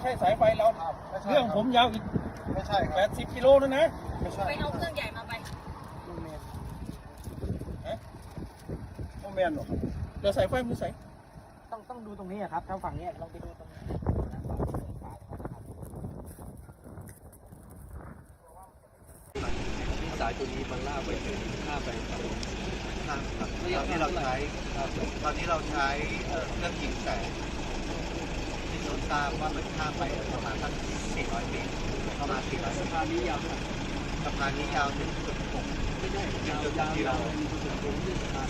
ไม่ใช่สายไฟเราไม่ใช่เรื่องผมยาวอีกไม่ใช่ครับ80กิโลนะนะไม่ใช่ไปเอาเครื่องใหญ่มาไปโมเมนหรอกครับเดี๋ยวสายไฟมันใส่ต้องต้องดูตรงนี้อะครับทางฝั่งนี้ลองไปดูตรงนี้สายตัวนี้มันล่ากไปถึงข้ามไปฝั่งตอนนี้เราใช้ตอนนี้เราใช้เอ่อเครื่องยิงแสง ทราทราบว่ามันข้ามไปประมาณสัก400เมตรประมาณ400เมสะพานนี้ยาวสะพานนี้ยาว1.6ไม่ใช่ยาวยาวยาวถึงตรงที่สะพา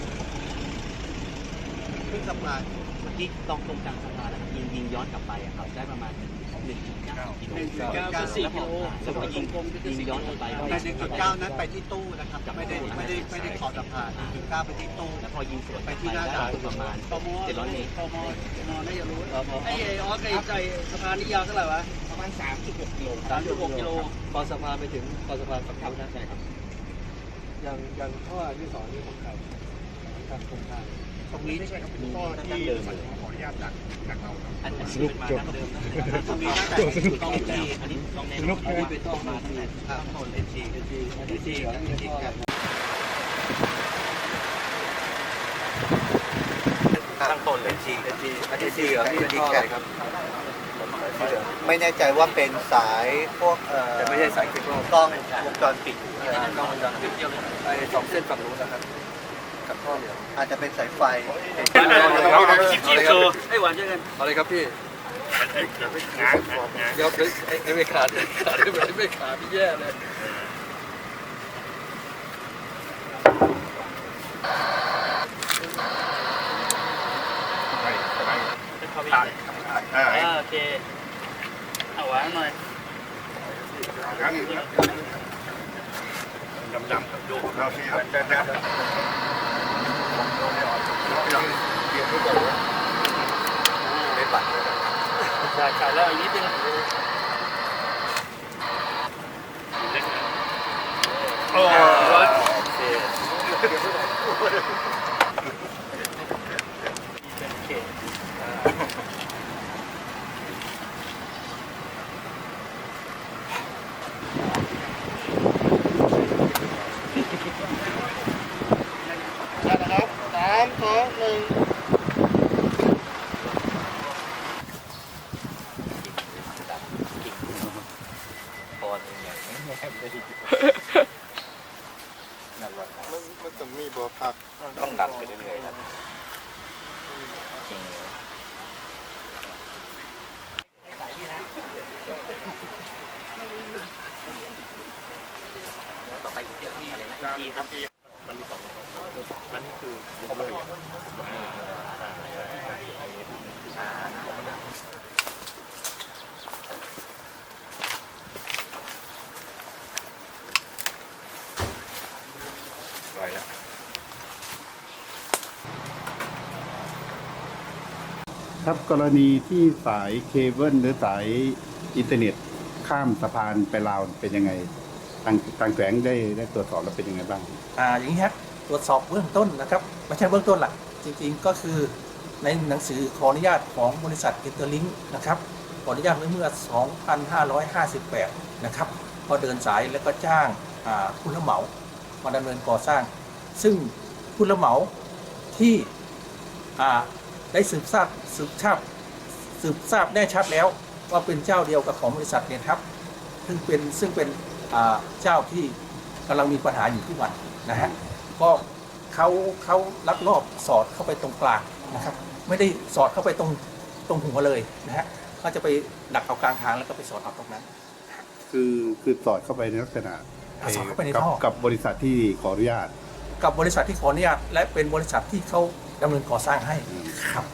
ขึ้นสะพานเมื่อกี้ตรงตรงกลางสะพานนะครับ ยิงยิงย้อนกลับไปอะครับได้ประมาณ1.9กิโลหนึ่งจุดเก้าก็สี่กิโลแล้วพอยิงยิงย้อนกลับไปใน1.9นั้นไปที่ตู้นะครับไม่ได้ไม่ได้ไม่ได้ขอสะพาน1.9ไปที่ตู้แล้วพอยิงสวนไปที่หน้าได้ด่านประมาณตม700เมตรตมนอนได้จะรู้ไอ้ไอ้ออสไอ้ใจสะพานนี้ยาวเท่าไหร่วะประมาณ3.6กิโลสามจุดหกกิโลพอสะพานไปถึงพอสะพานฝั่งเขานะใช่ครับอย่างอย่างท่อที่สองนี่ของใครของโครงการ ตรงนี้ไม่ใช่ครับเป็นข้อที่ขออนุญาตจากจากเราครับอันอันนี้เป็นมาดั้งเดิมนะตรงนี้ตั้งแต่ต้องที่อันนี้ต้องแนะนำว่าเป็นต้องมาตั้งแต่ครับนนเอ็นจีเอทีอันที่สี่อันนี้ท่ตั้งต้นเลยจีเอทีอันที่สี่อันนี้เป็นท่ออะไรครับไม่แน่ใจว่าเป็นสายพวกแต่ไม่ใช่สายเคเบิลกล้องวงจรปิดกล้องวงจรปิดไอ้สองเส้นฝั่งนู้นนะครับ กับท่อเหลืองอาจจะเป็นสายไฟไอ้หวานเจอกันอะไรครับพี่เดี๋ยวไอ้ไอ้ไม่ขาดขาดไม่ไม่ขาดพี่แย่เลยอ่าโอเค เอาหวานหน่อยยังอีกดำดำดูเราสิครับเดิน นะครับเกี่ยวกับไม่ปัดใช่ใช่แล้วอีกนิดนึงโอ้โอเคโอเค นะครับสามสองหนึ่ง พอเลย เนี่ยมันมันจะมีบ่พักต้องดันไปเรื่อยๆครับต่อไปอีกเรื่อะไรนะทีครับไครับกรณีที่สายเคเบิลหรือสายอินเทอร์เน็ตข้ามสะพานไปลาวเป็นยังไงทางทางแขวงได้ได้ตรวจสอบแล้วเป็นยังไงบ้าง อ่าอย่างนี้ครับตรวจสอบเบื้องต้นนะครับไม่ใช่เบื้องต้นหลักจริงๆก็คือในหนังสือขออนุญาตของบริษัทอินเตอร์ลิงนะครับขออนุญาตเมื่อ 2558 นะครับก็เดินสายแล้วก็จ้างอ่าผู้รับเหมามาดำเนินก่อสร้าง ซึ่งผู้รับเหมาที่อ่า ได้สืบทราบสืบทราบสืบทราบแน่ชัดแล้วว่าเป็นเจ้าเดียวกับของบริษัทเนี่ยครับ ซึ่งเป็นซึ่งเป็นอ่าเจ้าที่กำลังมีปัญหาอยู่ทุกวันนะฮะก็เขาเขาลักลอบสอดเข้าไปตรงกลางนะครับ ไม่ได้สอดเข้าไปตรงตรงหัวเลยนะฮะเขาจะไปดักเอากลางทางแล้วก็ไปสอดเอาตรงนั้น คือคือสอดเข้าไปในลักษณะอ่าสอดเข้าไปในกับท่อกับบริษัทที่ขออนุญาต กับบริษัทที่ขออนุญาตและเป็นบริษัทที่เขา ดำเนินก่อสร้างให้ครับ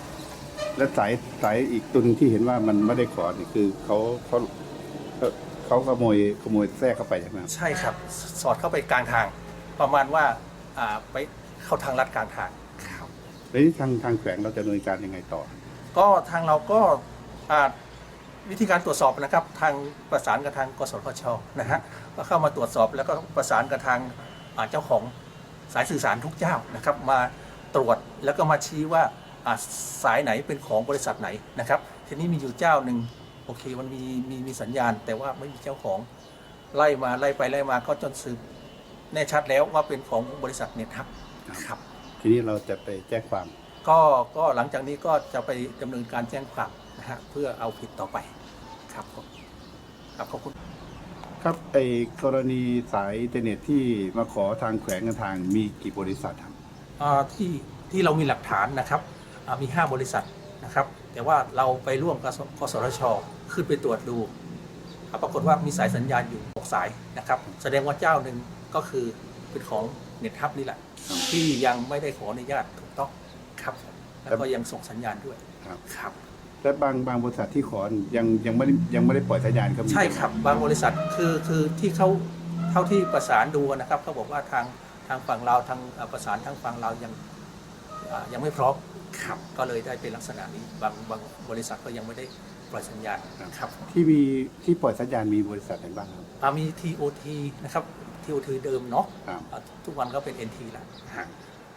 และสายสายอีกตัวหนึงที่เห็นว่ามันไม่ได้ขอนี่คือเขาเขาเขาเขาขโมยขโมยแทรกเข้าไปใช่ไหมครับ ใช่ครับ สอดเข้าไปกลางทาง ประมาณว่าอ่าไปเข้าทางลัดกลางทางครับ แล้วนี่ทางทางแขวงเราจะดำเนินการยังไงต่อ ก็ทางเราก็อ่าวิธีการตรวจสอบนะครับ ทางประสานกับทางกสทชนะฮะก็เข้ามาตรวจสอบแล้วก็ประสานกับทางอ่าเจ้าของสายสื่อสารทุกเจ้านะครับ มา ตรวจแล้วก็มาชี้ว่าอ่าสายไหนเป็นของบริษัทไหนนะครับ ทีนี้มีอยู่เจ้าหนึ่งโอเคมันมีมีมีสัญญาณ แต่ว่าไม่มีเจ้าของไล่มาไล่ไปไล่มาก็จนสืบแน่ชัดแล้วว่าเป็นของบริษัทเน็ตฮับครับ ทีนี้เราจะไปแจ้งความ ก็ก็หลังจากนี้ก็จะไปดำเนินการแจ้งความนะฮะเพื่อเอาผิดต่อไปครับผมครับขอบคุณครับไอ้กรณีสายอินเทอร์เน็ตที่มาขอทางแขวงการทางมีกี่บริษัทครับอ่า ที่ที่เรามีหลักฐานนะครับอ่ามี 5 บริษัทนะครับ แต่ว่าเราไปร่วมกับสกสทช ขึ้นไปตรวจดูอ่าปรากฏว่ามีสายสัญญาณอยู่6สายนะครับ แสดงว่าเจ้าหนึ่งก็คือเป็นของเน็ตฮับนี่แหละ ที่ยังไม่ได้ขออนุญาตถูกต้องครับ แล้วก็ยังส่งสัญญาณด้วยครับครับและบางบางบริษัทที่ขอยังยังไม่ได้ยังไม่ได้ปล่อยสัญญาณก็มีใช่ครับ บางบริษัทคือคือที่เขาเท่าที่ประสานดูนะครับเขาบอกว่าทาง ทางฝั่งเราทางเอ่อประสานทางฝั่งเรายังอ่ายังไม่พร้อมครับก็เลยได้เป็นลักษณะนี้บางบางบริษัทก็ยังไม่ได้ปล่อยสัญญาณครับที่มีที่ปล่อยสัญญาณมีบริษัทไหนบ้างครับอ่ามี TOT นะครับ TOT เดิมเนาะครับอ่าทุกวันก็เป็น NT แล้ว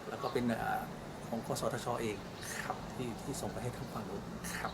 แล้วก็เป็นอ่าของกสทชเองครับที่ที่ส่งไปให้ทางฝั่งนู้นครับ